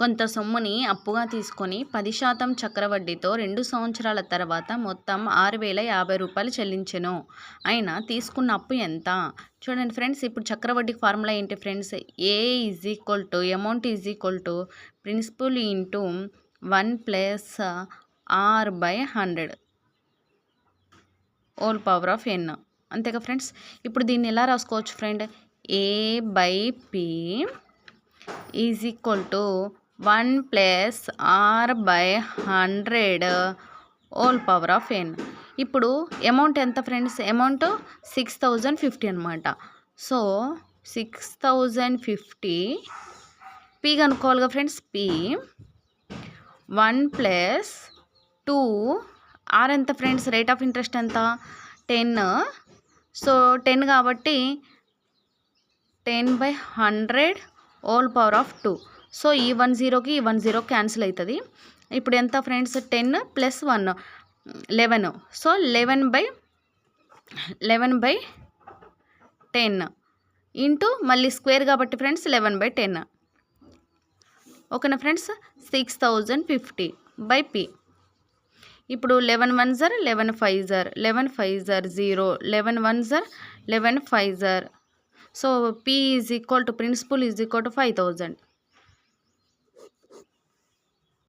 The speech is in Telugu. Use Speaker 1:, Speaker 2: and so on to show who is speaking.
Speaker 1: కొంత సొమ్ముని అప్పుగా తీసుకొని పది శాతం చక్రవడ్డీతో రెండు సంవత్సరాల తర్వాత మొత్తం ఆరు వేల యాభై రూపాయలు చెల్లించెను. అయినా తీసుకున్న అప్పు ఎంత? చూడండి ఫ్రెండ్స్ ఇప్పుడు చక్రవడ్డీ ఫార్ములా ఏంటి friends? A is equal to amount is equal to principal into one plus R by hundred whole power of N అంతేగా ఫ్రెండ్స్? ఇప్పుడు దీన్ని ఎలా రాసుకోవచ్చు friend? A by P is equal to one plus R by hundred whole power of N. ఇప్పుడు అమౌంట్ ఎంత friends? Amount six thousand fifty అనమాట so six thousand fifty P కనుక్కోవాలిగా friends P. One plus two R ఎంత ఫ్రెండ్స్? రేట్ ఆఫ్ ఇంట్రెస్ట్ ఎంత? టెన్. సో టెన్ కాబట్టి ten by hundred whole power of two. So ఈ వన్ జీరోకి ఈ వన్ జీరో క్యాన్సిల్ అవుతుంది. ఇప్పుడు ఎంత friends? Ten plus one eleven. So eleven by eleven by ten into మళ్ళీ స్క్వేర్ కాబట్టి ఫ్రెండ్స్ లెవెన్ బై టెన్. ఓకేనా friends? Six thousand fifty by P. ఇప్పుడు eleven one zero eleven five zero eleven five zero zero eleven one zero eleven five zero. So P is equal to principal is equal to five thousand.